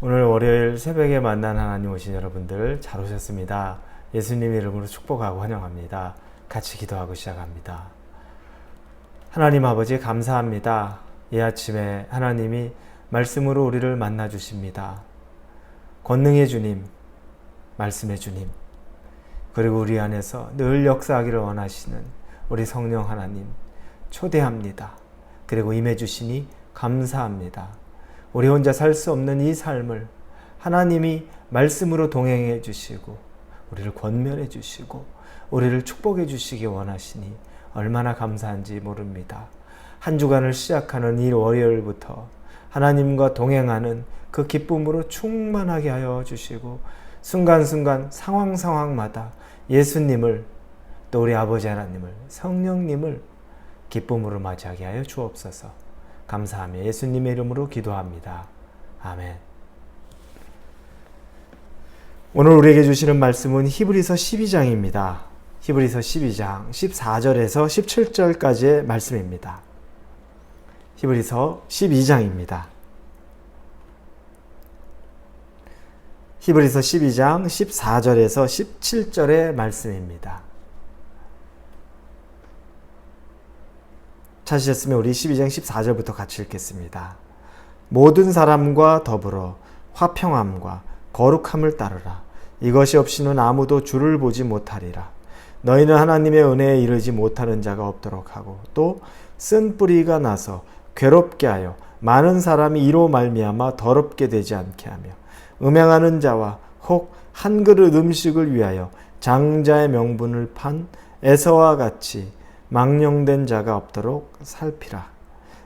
오늘 월요일 새벽에 만난 하나님 오신 여러분들 잘 오셨습니다. 예수님 이름으로 축복하고 환영합니다. 같이 기도하고 시작합니다. 하나님 아버지 감사합니다. 이 아침에 하나님이 말씀으로 우리를 만나 주십니다. 권능의 주님, 말씀의 주님, 그리고 우리 안에서 늘 역사하기를 원하시는 우리 성령 하나님 초대합니다. 그리고 임해 주시니 감사합니다. 우리 혼자 살 수 없는 이 삶을 하나님이 말씀으로 동행해 주시고 우리를 권면해 주시고 우리를 축복해 주시기 원하시니 얼마나 감사한지 모릅니다. 한 주간을 시작하는 이 월요일부터 하나님과 동행하는 그 기쁨으로 충만하게 하여 주시고 순간순간 상황 상황마다 예수님을 또 우리 아버지 하나님을 성령님을 기쁨으로 맞이하게 하여 주옵소서. 감사하며 예수님의 이름으로 기도합니다. 아멘. 오늘 우리에게 주시는 말씀은 히브리서 12장입니다. 히브리서 12장 14절에서 17절까지의 말씀입니다. 히브리서 12장입니다. 히브리서 12장 14절에서 17절의 말씀입니다. 찾으셨으면 우리 12장 14절부터 같이 읽겠습니다. 모든 사람과 더불어 화평함과 거룩함을 따르라. 이것이 없이는 아무도 주를 보지 못하리라. 너희는 하나님의 은혜에 이르지 못하는 자가 없도록 하고 또 쓴 뿌리가 나서 괴롭게 하여 많은 사람이 이로 말미암아 더럽게 되지 않게 하며 음행하는 자와 혹 한 그릇 음식을 위하여 장자의 명분을 판 에서와 같이 망령된 자가 없도록 살피라.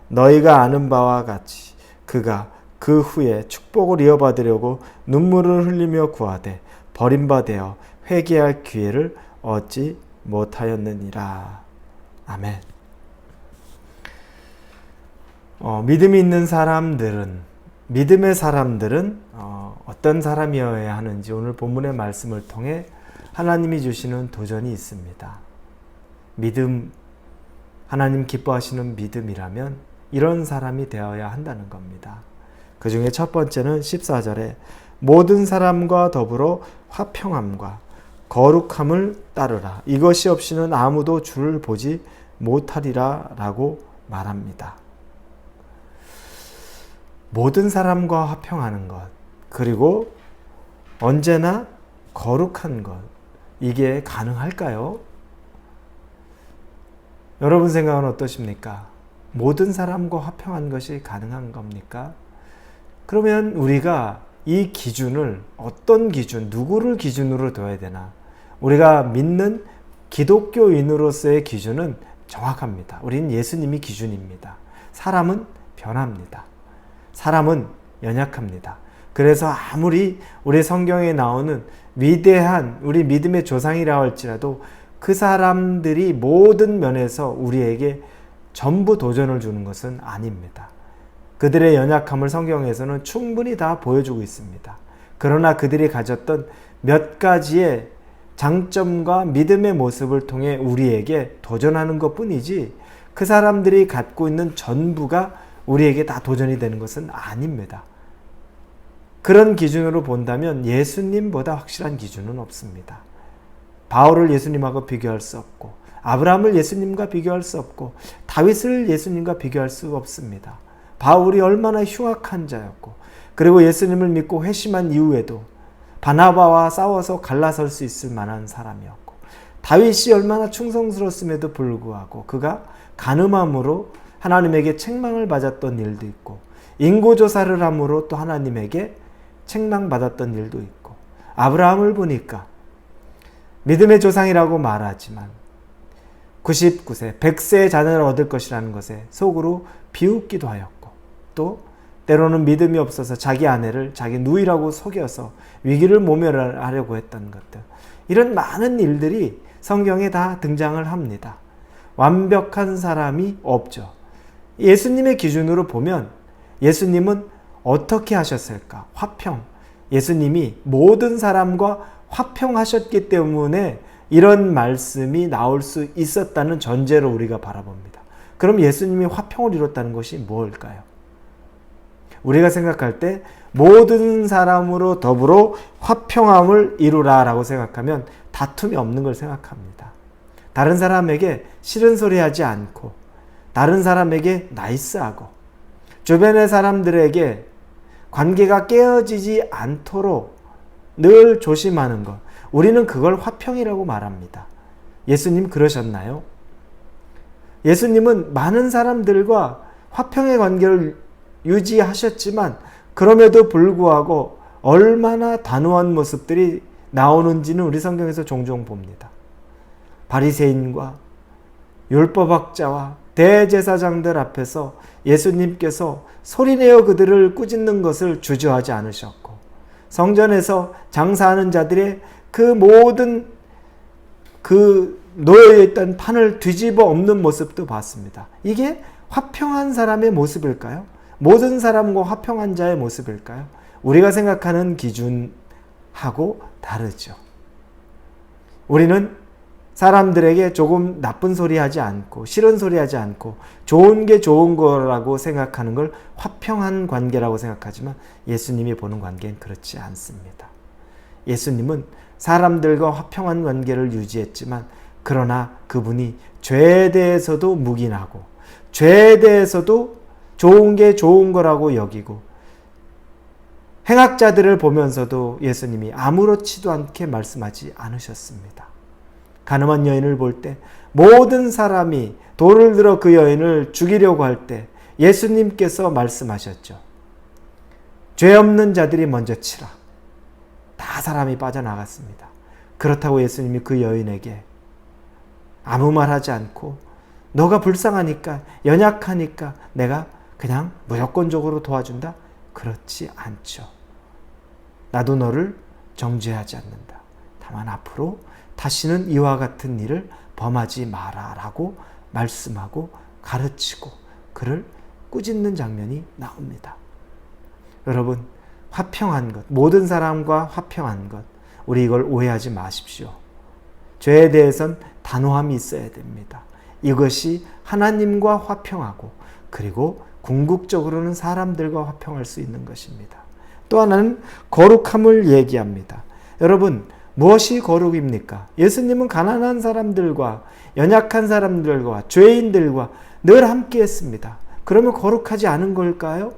너희가 아는 바와 같이 그가 그 후에 축복을 이어받으려고 눈물을 흘리며 구하되 버림받아 회개할 기회를 얻지 못하였느니라. 아멘. 어, 믿음이 있는 사람들은 믿음의 사람들은 어, 어떤 사람이어야 하는지 오늘 본문의 말씀을 통해 하나님이 주시는 도전이 있습니다. 믿음, 하나님 기뻐하시는 믿음이라면 이런 사람이 되어야 한다는 겁니다. 그 중에 첫 번째는 14절에 모든 사람과 더불어 화평함과 거룩함을 따르라. 이것이 없이는 아무도 주를 보지 못하리라 라고 말합니다. 모든 사람과 화평하는 것, 그리고 언제나 거룩한 것, 이게 가능할까요? 여러분 생각은 어떠십니까? 모든 사람과 화평한 것이 가능한 겁니까? 그러면 우리가 이 기준을 어떤 기준, 누구를 기준으로 둬야 되나? 우리가 믿는 기독교인으로서의 기준은 정확합니다. 우리는 예수님이 기준입니다. 사람은 변합니다. 사람은 연약합니다. 그래서 아무리 우리 성경에 나오는 위대한 우리 믿음의 조상이라 할지라도 그 사람들이 모든 면에서 우리에게 전부 도전을 주는 것은 아닙니다. 그들의 연약함을 성경에서는 충분히 다 보여주고 있습니다. 그러나 그들이 가졌던 몇 가지의 장점과 믿음의 모습을 통해 우리에게 도전하는 것 뿐이지 그 사람들이 갖고 있는 전부가 우리에게 다 도전이 되는 것은 아닙니다. 그런 기준으로 본다면 예수님보다 확실한 기준은 없습니다. 바울을 예수님하고 비교할 수 없고 아브라함을 예수님과 비교할 수 없고 다윗을 예수님과 비교할 수 없습니다. 바울이 얼마나 흉악한 자였고 그리고 예수님을 믿고 회심한 이후에도 바나바와 싸워서 갈라설 수 있을 만한 사람이었고 다윗이 얼마나 충성스러웠음에도 불구하고 그가 간음함으로 하나님에게 책망을 받았던 일도 있고 인고조사를 함으로 또 하나님에게 책망받았던 일도 있고 아브라함을 보니까 믿음의 조상이라고 말하지만 99세, 100세의 자녀를 얻을 것이라는 것에 속으로 비웃기도 하였고 또 때로는 믿음이 없어서 자기 아내를 자기 누이라고 속여서 위기를 모면하려고 했던 것들 이런 많은 일들이 성경에 다 등장을 합니다. 완벽한 사람이 없죠. 예수님의 기준으로 보면 예수님은 어떻게 하셨을까? 화평. 예수님이 모든 사람과 화평하셨기 때문에 이런 말씀이 나올 수 있었다는 전제로 우리가 바라봅니다. 그럼 예수님이 화평을 이뤘다는 것이 무엇일까요? 우리가 생각할 때 모든 사람으로 더불어 화평함을 이루라 라고 생각하면 다툼이 없는 걸 생각합니다. 다른 사람에게 싫은 소리 하지 않고 다른 사람에게 나이스하고 주변의 사람들에게 관계가 깨어지지 않도록 늘 조심하는 것. 우리는 그걸 화평이라고 말합니다. 예수님 그러셨나요? 예수님은 많은 사람들과 화평의 관계를 유지하셨지만 그럼에도 불구하고 얼마나 단호한 모습들이 나오는지는 우리 성경에서 종종 봅니다. 바리새인과 율법학자와 대제사장들 앞에서 예수님께서 소리내어 그들을 꾸짖는 것을 주저하지 않으셨고 성전에서 장사하는 자들의 그 모든 그 놓여 있던 판을 뒤집어 엎는 모습도 봤습니다. 이게 화평한 사람의 모습일까요? 모든 사람과 화평한 자의 모습일까요? 우리가 생각하는 기준하고 다르죠. 우리는 사람들에게 조금 나쁜 소리 하지 않고 싫은 소리 하지 않고 좋은 게 좋은 거라고 생각하는 걸 화평한 관계라고 생각하지만 예수님이 보는 관계는 그렇지 않습니다. 예수님은 사람들과 화평한 관계를 유지했지만 그러나 그분이 죄에 대해서도 묵인하고 죄에 대해서도 좋은 게 좋은 거라고 여기고 행악자들을 보면서도 예수님이 아무렇지도 않게 말씀하지 않으셨습니다. 가늠한 여인을 볼 때 모든 사람이 돌을 들어 그 여인을 죽이려고 할 때 예수님께서 말씀하셨죠. 죄 없는 자들이 먼저 치라. 다 사람이 빠져나갔습니다. 그렇다고 예수님이 그 여인에게 아무 말 하지 않고 너가 불쌍하니까 연약하니까 내가 그냥 무조건적으로 도와준다? 그렇지 않죠. 나도 너를 정죄하지 않는다. 다만 앞으로 다시는 이와 같은 일을 범하지 마라라고 말씀하고 가르치고 그를 꾸짖는 장면이 나옵니다. 여러분, 화평한 것, 모든 사람과 화평한 것, 우리 이걸 오해하지 마십시오. 죄에 대해선 단호함이 있어야 됩니다. 이것이 하나님과 화평하고 그리고 궁극적으로는 사람들과 화평할 수 있는 것입니다. 또 하나는 거룩함을 얘기합니다. 여러분, 무엇이 거룩입니까? 예수님은 가난한 사람들과 연약한 사람들과 죄인들과 늘 함께 했습니다. 그러면 거룩하지 않은 걸까요?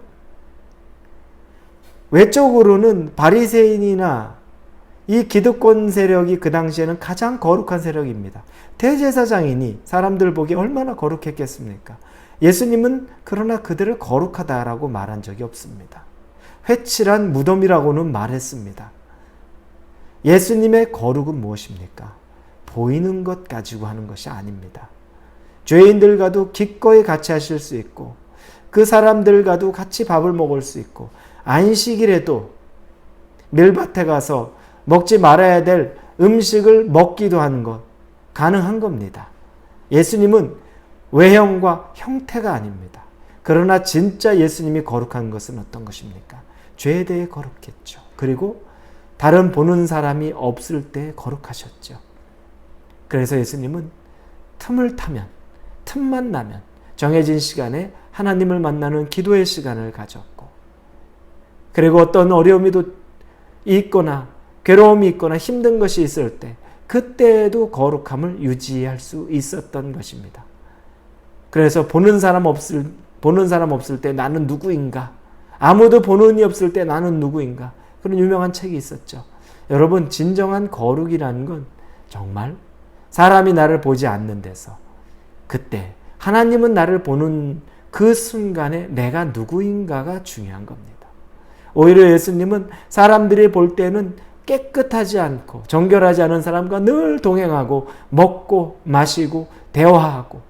외적으로는 바리새인이나 이 기득권 세력이 그 당시에는 가장 거룩한 세력입니다. 대제사장이니 사람들 보기에 얼마나 거룩했겠습니까? 예수님은 그러나 그들을 거룩하다라고 말한 적이 없습니다. 회칠한 무덤이라고는 말했습니다. 예수님의 거룩은 무엇입니까? 보이는 것 가지고 하는 것이 아닙니다. 죄인들과도 기꺼이 같이 하실 수 있고, 그 사람들과도 같이 밥을 먹을 수 있고, 안식일에도 밀밭에 가서 먹지 말아야 될 음식을 먹기도 하는 것, 가능한 겁니다. 예수님은 외형과 형태가 아닙니다. 그러나 진짜 예수님이 거룩한 것은 어떤 것입니까? 죄에 대해 거룩했죠. 그리고 다른 보는 사람이 없을 때 거룩하셨죠. 그래서 예수님은 틈을 타면, 틈만 나면 정해진 시간에 하나님을 만나는 기도의 시간을 가졌고, 그리고 어떤 어려움이 있거나 괴로움이 있거나 힘든 것이 있을 때, 그때에도 거룩함을 유지할 수 있었던 것입니다. 그래서 보는 사람 없을, 보는 사람 없을 때 나는 누구인가? 아무도 보는 이 없을 때 나는 누구인가? 그런 유명한 책이 있었죠. 여러분, 진정한 거룩이라는 건 정말 사람이 나를 보지 않는 데서 그때 하나님은 나를 보는 그 순간에 내가 누구인가가 중요한 겁니다. 오히려 예수님은 사람들이 볼 때는 깨끗하지 않고 정결하지 않은 사람과 늘 동행하고 먹고 마시고 대화하고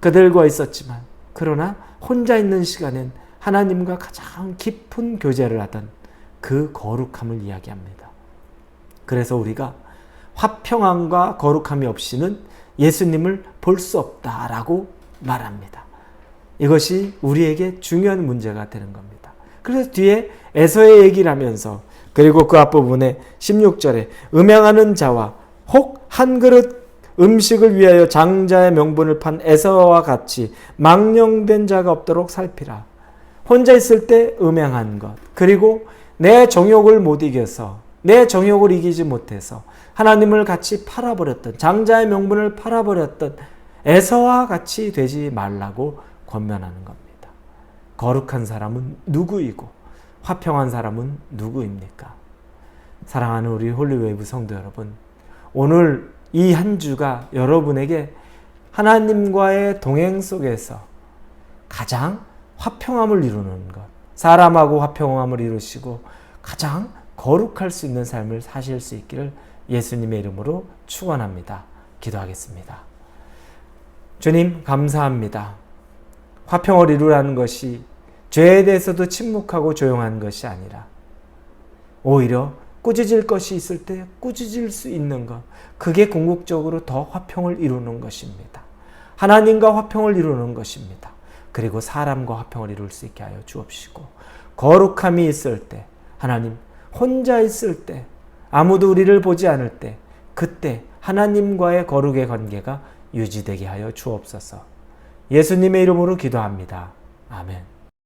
그들과 있었지만 그러나 혼자 있는 시간엔 하나님과 가장 깊은 교제를 하던 그 거룩함을 이야기합니다. 그래서 우리가 화평함과 거룩함이 없이는 예수님을 볼 수 없다라고 말합니다. 이것이 우리에게 중요한 문제가 되는 겁니다. 그래서 뒤에 에서의 얘기를 하면서 그리고 그 앞부분에 16절에 음양하는 자와 혹 한 그릇 음식을 위하여 장자의 명분을 판 에서와 같이 망령된 자가 없도록 살피라. 혼자 있을 때 음행한 것, 그리고 내 정욕을 못 이겨서 내 정욕을 이기지 못해서 하나님을 같이 팔아버렸던 장자의 명분을 팔아버렸던 에서와 같이 되지 말라고 권면하는 겁니다. 거룩한 사람은 누구이고 화평한 사람은 누구입니까? 사랑하는 우리 홀리웨이브 성도 여러분, 오늘 이 한 주가 여러분에게 하나님과의 동행 속에서 가장 화평함을 이루는 것, 사람하고 화평함을 이루시고 가장 거룩할 수 있는 삶을 사실 수 있기를 예수님의 이름으로 축원합니다. 기도하겠습니다. 주님 감사합니다. 화평을 이루라는 것이 죄에 대해서도 침묵하고 조용한 것이 아니라 오히려 꾸짖을 것이 있을 때 꾸짖을 수 있는 것 그게 궁극적으로 더 화평을 이루는 것입니다. 하나님과 화평을 이루는 것입니다. 그리고 사람과 화평을 이룰 수 있게 하여 주옵시고 거룩함이 있을 때 하나님 혼자 있을 때 아무도 우리를 보지 않을 때 그때 하나님과의 거룩의 관계가 유지되게 하여 주옵소서. 예수님의 이름으로 기도합니다. 아멘.